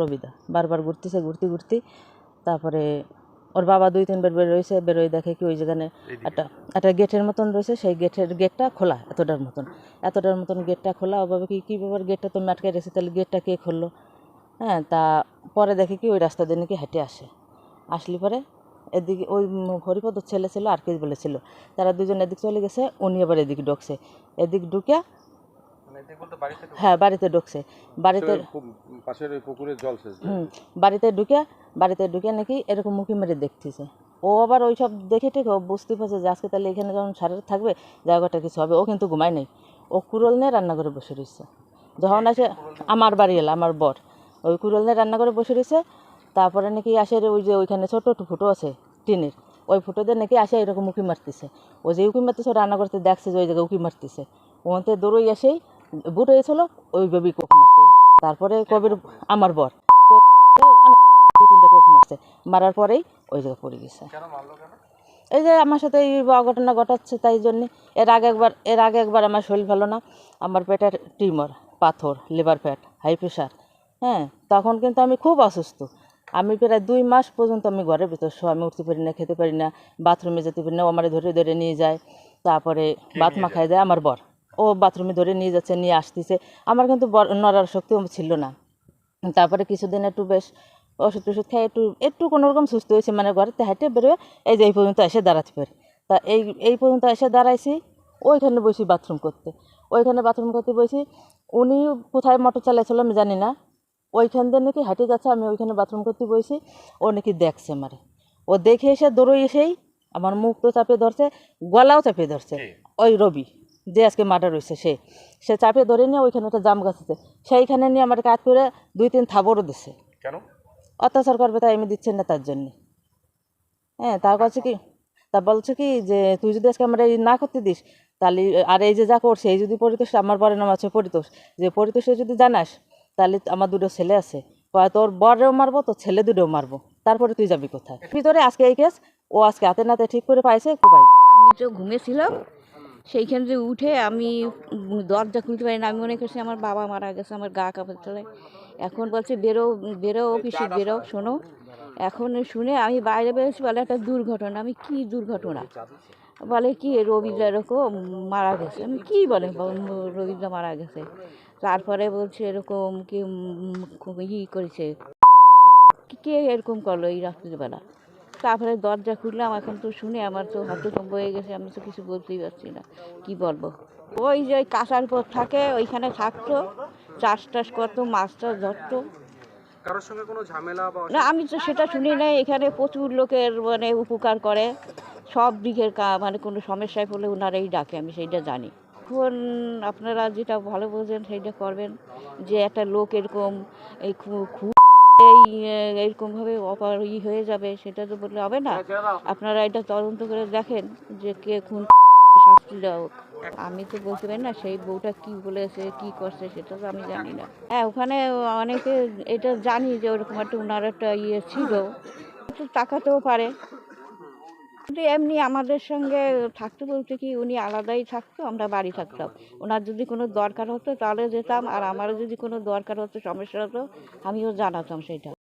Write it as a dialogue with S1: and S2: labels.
S1: রবিদা। বারবার ঘুরতেছে ঘুরতে ঘুরতে। তারপরে ওর বাবা দুই তিনবার বেরোইছে বেরোয় দেখে কি ওই যেখানে একটা একটা গেটের মতন রয়েছে সেই গেটের গেটটা খোলা এতটার মতন। এতটার মতন গেটটা খোলা ওভাবে কি কী ব্যাপার গেটটা তো আটকে রেখেছে তাহলে গেটটা কে খুললো? হ্যাঁ তা পরে দেখে কি ওই রাস্তা দিয়ে নাকি হেঁটে আসে। আসলে পরে এদিকে ওই উম হরিপদ ছেলে ছিল আর কে বলেছিল তারা দুজন এদিক চলে গেছে উনি আবার এদিকে ঢুকছে। এদিক ঢুকে হ্যাঁ বাড়িতে ঢুকছে। বাড়িতে
S2: পাশের ওই পুকুরে জল
S1: হুম বাড়িতে ঢুকে বাড়িতে ঢুকে নাকি এরকম মুখি মেরে দেখতেছে। ও আবার ওই সব দেখে ঠিক ও বুঝতে পারছে যে আজকে তাহলে এখানে যখন সারের থাকবে জায়গাটা কিছু হবে। ও কিন্তু ঘুমায় নাই। ও কুরল নিয়ে রান্না করে বসে রয়েছে। যখন আসে আমার বাড়ি এলো আমার বর। ওই কুরল নিয়ে রান্না করে বসে রয়েছে। তারপরে নাকি আসে ওই যে ওইখানে ছোটো একটু ফুটো আছে টিনের। ওই ফুটোতে নাকি আসে এরকম উকি মারতেছে। ও যে উকি মারতেছে ও রান্না করতে দেখছে যে ওই জায়গায় উকি মারতেছে। ওতে দৌড়ই আসেই বুট হয়েছিল ওই বেবি কোপ মারছে। তারপরে কবির আমার বর। দুই তিনটা কোপ মারছে। মারার পরেই ওই জায়গায় পড়ে গেছে। এই যে আমার সাথে এই অঘটনা ঘটাচ্ছে তাই জন্যে। এর আগে একবার এর আগে একবার আমার শরীর ভালো না। আমার পেটের টিউমার পাথর লিভার ফ্যাট হাই প্রেশার। হ্যাঁ তখন কিন্তু আমি খুব অসুস্থ। আমি প্রায় দুই মাস পর্যন্ত আমি ঘরের ভিতর শো আমি উঠতে পারি না খেতে পারি না বাথরুমে যেতে পারি না আমার ধরে ধরে নিয়ে যায়। তারপরে বাত মাখায় দেয় আমার বর। ও বাথরুমে ধরে নিয়ে যাচ্ছে নিয়ে আসতেছে। আমার কিন্তু নড়ার শক্তিও ছিল না। তারপরে কিছুদিন একটু বেশ ওষুধ টষুধ খাই একটু একটু কোনো রকম সুস্থ হয়েছে মানে ঘরেতে হাঁটে বেরোয় এই যে এই পর্যন্ত এসে দাঁড়াতে পারি। তা এই এই পর্যন্ত এসে দাঁড়াইছি ওইখানে বসি বাথরুম করতে। ওইখানে বাথরুম করতে বসি উনি কোথায় মোটর চালাইছিল আমি জানি না। ওইখান দিয়ে নাকি হাঁটে যাচ্ছে আমি ওইখানে বাথরুম করতে বসি ও নাকি দেখছে মারে ও দেখে এসে দৌড়ই এসেই আমার মুখ তো চাপিয়ে ধরছে গলাও চাপিয়ে ধরছে ওই রবি। যে আজকে মার্ডার হয়েছে সে। সে চাপিয়ে ধরে নিয়ে ওইখানে একটা জাম গাছ আছে। সেইখানে নিয়ে আমার কাজ করে দুই তিন থাবরও দিছে।
S2: কেন?
S1: অত্যাচার করবে তাই আমি দিচ্ছেন না তার জন্যে। হ্যাঁ তার কাছে কি তা বলছে কি যে তুই যদি আজকে আমার এই না করতে দিস তাহলে আর এই যে যা করছে এই যদি পরিতোষ আমার বরের নাম আছে পরিতোষ। যে পরিতোষে যদি জানাস তাহলে আমার দুটো ছেলে আছে। তোর বরেও মারবো তোর ছেলে দুটোও মারবো। তারপরে তুই যাবি কোথায়? ভিতরে আজকে এই কেস ও আজকে হাতে নাতে ঠিক করে পাইছে কোপাই
S3: আমি তো ঘুমেছিলাম সেইখান থেকে উঠে আমি দরজা খুলতে পারি না। আমি মনে করছি আমার বাবা মারা গেছে, আমার গা কাপড় চলে। এখন বলছে, বেরো বেরো অফিসে, বেরো, শোনো। এখন শুনে আমি বাইরে বেরোচ্ছি, বলে একটা দুর্ঘটনা। আমি, কি দুর্ঘটনা? বলে, কি রবীন্দ্র এরকম মারা গেছে। আমি, কি বলে? রবীন্দ্র মারা গেছে। তারপরে বলছে, এরকম কি ই করেছে। কে এরকম করল এই রাত্রিবেলা? তারপরে দরজা খুললাম এখন তো শুনে আমার তো হতভম্ব হয়ে গেছে আমি তো কিছু বলতেই পারছি না কি বলব? ওই যে কাঁচার পর থাকে ওইখানে থাকতো চাষ টাস করতো মাছ টাছ ধরতো। না আমি তো সেটা শুনি নাই এখানে প্রচুর লোকের মানে উপকার করে সব দিকের মানে কোনো সমস্যায় পড়লে ওনারাই ডাকে আমি সেইটা জানি। এখন আপনারা যেটা ভালো বোঝেন সেইটা করবেন যে একটা লোক এরকম এই খু- খু এই এরকমভাবে অপার ই হয়ে যাবে, সেটা তো বললে হবে না। আপনারা এটা তদন্ত করে দেখেন যে কে খুন শাস্তি দেওয়া আমি তো বলতে পারি না, সেই বউটা কি বলেছে, কি করছে, সেটা তো আমি জানি না। হ্যাঁ ওখানে অনেকে এটা জানি যে ওরকম একটা ওনার একটা ইয়ে ছিল। তাকাতেও পারে। এমনি আমাদের সঙ্গে থাকতে বলতে কি উনি আলাদাই থাকতো, আমরা বাড়ি থাকতাম। ওনার যদি কোনো দরকার হতো তাহলে যেতাম, আর আমারও যদি কোনো দরকার হতো, সমস্যা হতো, আমিও জানাতাম সেটা।